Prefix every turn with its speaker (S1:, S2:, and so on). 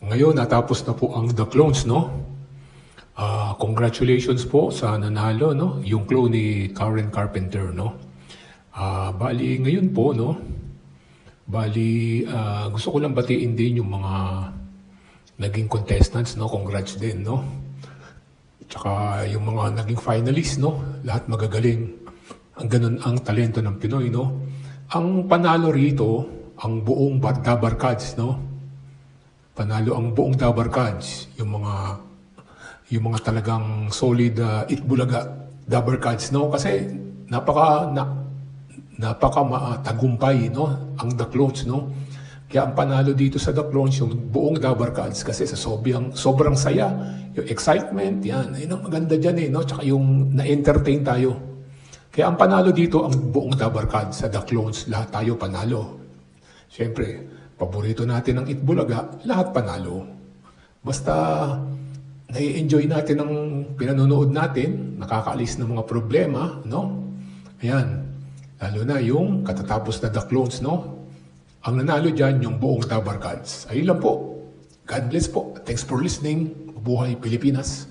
S1: Ngayon, natapos na po ang The Clones, no? Ah, congratulations po sa nanalo, no? Yung clone ni Karen Carpenter, no? Ah, bali, ngayon po, no? Bali, ah, gusto ko lang batiin din yung mga naging contestants, no? Congrats din, no? Tsaka yung mga naging finalists, no? Lahat magagaling. Ang ganun ang talento ng Pinoy, no? Ang panalo rito, ang buong Bar- Dabar Cards, no? Panalo ang buong Dabar Cards, yung mga yung mga talagang solid uh, Itbulaga Dabar Cards, no? Kasi napaka na, napaka matagumpay, no? Ang The Clones, no? Kaya ang panalo dito sa The Clones, yung buong Dabar Cards, kasi sa sobrang, sobrang saya, yung excitement, yan, yun ang maganda dyan eh, no? Tsaka yung na-entertain tayo. Kaya ang panalo dito, ang buong Dabar Cards sa The Clones, lahat tayo panalo. Siyempre, paborito natin ang Itbulaga, lahat panalo. Basta nai-enjoy natin ang pinanonood natin, nakakaalis ng mga problema, no? Ayan, lalo na yung katatapos na The Clones, no? Ang nanalo dyan, yung buong Tabar Cards. Ayun lang po. God bless po. Thanks for listening. Buhay Pilipinas.